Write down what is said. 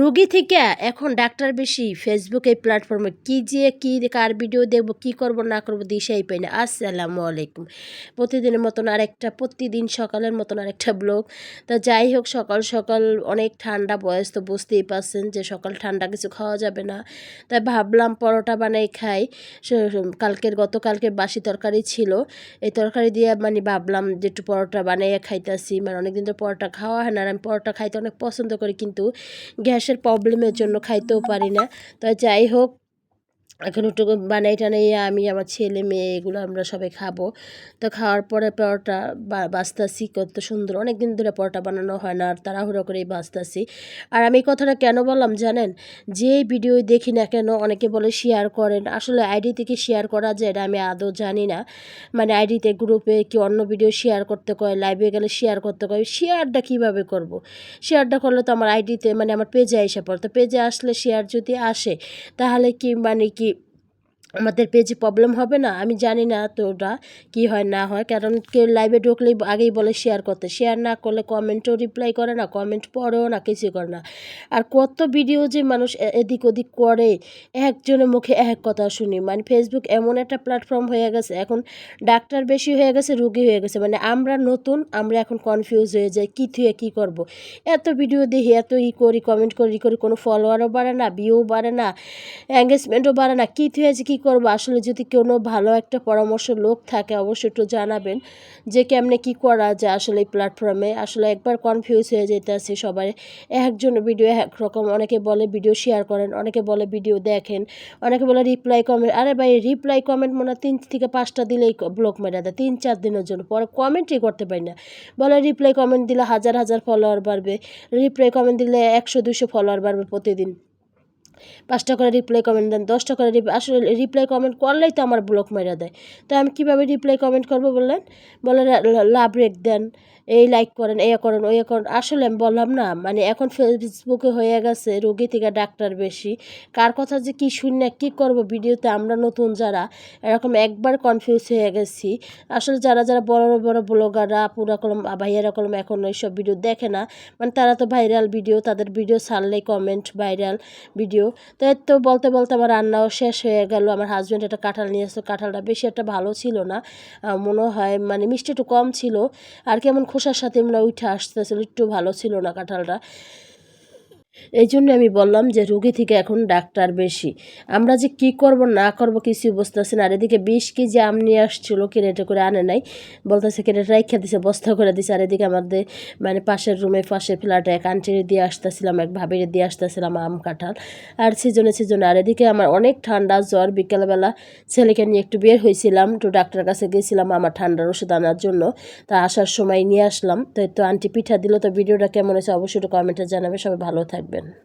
রোগী থেকে এখন ডাক্তার বেশি ফেসবুক প্ল্যাটফর্মে কী যে, কী, কার ভিডিও দেখব কী করব, না করব, দিশাই পাই না। আসসালামু আলাইকুম। প্রতিদিনের মতন আরেকটা, প্রতিদিন সকালের মতন আরেকটা ব্লগ তা যাই হোক, সকাল সকাল অনেক ঠান্ডা বয়স, তো বুঝতেই পারছেন যে সকাল ঠান্ডা কিছু খাওয়া যাবে না। তাই ভাবলাম পরোটা বানাই খাই। কালকের গতকালকে বাসি তরকারি ছিল। এই তরকারি দিয়ে মানে ভাবলাম যে একটু পরোটা বানিয়ে খাইতেছি। মানে অনেকদিন তো পরোটা খাওয়া হয় না আর আমি পরোটা খাইতে অনেক পছন্দ করি, কিন্তু গ্যাসের প্রবলেমের জন্য খাইতেও পারি না। তো যাই হোক এখন একটু বানাই টানাই আমি, আমার ছেলে, মেয়ে, এগুলো আমরা সবাই খাব। তো খাওয়ার পরে পরোটা বা- বাছতাছি কত সুন্দর। অনেক দিন ধরে পরোটা বানানো হয় না, আর তাড়াহুড়ো করেই বাছতাছি আর আমি এই কথাটা কেন বললাম জানেন? যে ভিডিও দেখি না কেন অনেকে বলে শেয়ার করেন। আসলে আইডি থেকে শেয়ার করা যায় এটা আমি আদৌ জানি না। মানে আইডিতে গ্রুপে কি অন্য ভিডিও শেয়ার করতে কয় লাইভে গেলে শেয়ার করতে কয় শেয়ারটা কীভাবে করব। শেয়ারটা করলে তো আমার আইডিতে মানে আমার পেজে এসে পড়ে। তো পেজে আসলে শেয়ার যদি আসে, তাহলে কি মানে কি আমাদের পেজে প্রবলেম হবে না, আমি জানি না তো ওটা কী হয় না হয়, কারণ কেউ লাইভে ঢুকলেই আগেই বলে শেয়ার করতে। শেয়ার না করলে কমেন্টও রিপ্লাই করে না কমেন্ট পড়েও না কিছু করে না। আর কত ভিডিও যে মানুষ এদিক ওদিক করে, একজনের মুখে এক কথা শুনি। মানে ফেসবুক এমন একটা প্ল্যাটফর্ম হয়ে গেছে, এখন ডাক্তার বেশি হয়ে গেছে, রুগী হয়ে গেছে। মানে আমরা নতুন, আমরা এখন কনফিউজ হয়ে যাই, কী থুয়ে কী করব। এত ভিডিও দেখি, এত ই করি কমেন্ট করি করি, কোনো ফলোয়ারও বাড়ে না ভিউ বাড়ে না এঙ্গেজমেন্টও বাড়ে না, কী থুয়ে যে কী করব? আসলে যদি কোনো ভালো একটা পরামর্শ লোক থাকে, অবশ্যই একটু জানাবেন যে কেমনে কী করা যায় আসলে এই প্ল্যাটফর্মে আসলে একবার কনফিউজ হয়ে যেতে আছে সবাই। একজন ভিডিও এক রকম অনেকে বলে ভিডিও শেয়ার করেন, অনেকে বলে ভিডিও দেখেন, অনেকে বলে রিপ্লাই কমেন্ট আরে ভাই রিপ্লাই কমেন্ট মনে তিন থেকে পাঁচটা দিলেই ব্লক মেরে দেয়, তিন চার দিনের জন্য। পরে কমেন্টই করতে পারি না। বলে রিপ্লাই কমেন্ট দিলে হাজার হাজার ফলোয়ার বাড়বে। রিপ্লাই কমেন্ট দিলে একশো, দুশো ফলোয়ার বাড়বে প্রতিদিন। পাঁচটা করে রিপ্লাই কমেন্ট দেন, দশটা করে আসলে রিপ্লাই কমেন্ট করলেই তো আমার ব্লক মেরে দেয়। তো আমি কীভাবে রিপ্লাই কমেন্ট করব বললেন? বলে লাভ রেট দেন। এই লাইক করেন এ করেন ওই করেন। আসলে আমি বললাম না মানে এখন ফেসবুকে হয়ে গেছে রোগী থেকে ডাক্তার বেশি। কার কথা যে কী শুনি না, কী করব ভিডিওতে আমরা নতুন যারা, এরকম একবার কনফিউজ হয়ে গেছি। আসলে যারা যারা বড় বড় ব্লগাররা পুরা কলম, ভাইয়ারা কলম এখন এইসব ভিডিও দেখে না মানে তারা তো ভাইরাল ভিডিও তাদের ভিডিও ছাড়লেই কমেন্ট ভাইরাল ভিডিও তো এর তো বলতে বলতে আমার রান্নাও শেষ হয়ে গেল, আমার হাজব্যান্ড একটা কাঁঠাল নিয়ে আসতো কাঁঠালটা বেশি একটা ভালো ছিল না মনে হয় মানে মিষ্টি একটু কম ছিল। আর কেমন খোসার সাথে আমরা উঠে আসতেছিল একটু ভালো ছিল না কাঁঠালটা। এই জন্য আমি বললাম যে রুগী থেকে এখন ডাক্তার বেশি। আমরা যে কি করব, না করব কিছু বুঝতেছি না। আর এদিকে বিশ কেজি আম নিয়ে আসছিল কিনেটে করে আনে নাই। বলতেছে কিনে রাইখা দিছে, বস্তা করে দিছে। আর এদিকে আমাদের মানে পাশের রুমে পাশের ফ্ল্যাটে এক আন্টিরে দিয়ে আসতেছিলাম, এক ভাবিরে দিয়ে আসতেছিলাম আম কাঁঠাল। আর সিজনে সিজনে, আর এদিকে আমার অনেক ঠান্ডা, জ্বর, বিকেলবেলা ছেলেকে নিয়ে একটু বের হয়েছিলাম তো ডাক্তারের কাছে গেছিলাম আমার ঠান্ডার ওষুধ আনার জন্য। তা আসার সময় নিয়ে আসলাম। তো তো আন্টি পিঠা দিল। তো ভিডিওটা কেমন হয়েছে অবশ্যই কমেন্টে জানাবে। সবাই ভালো থাকবেন।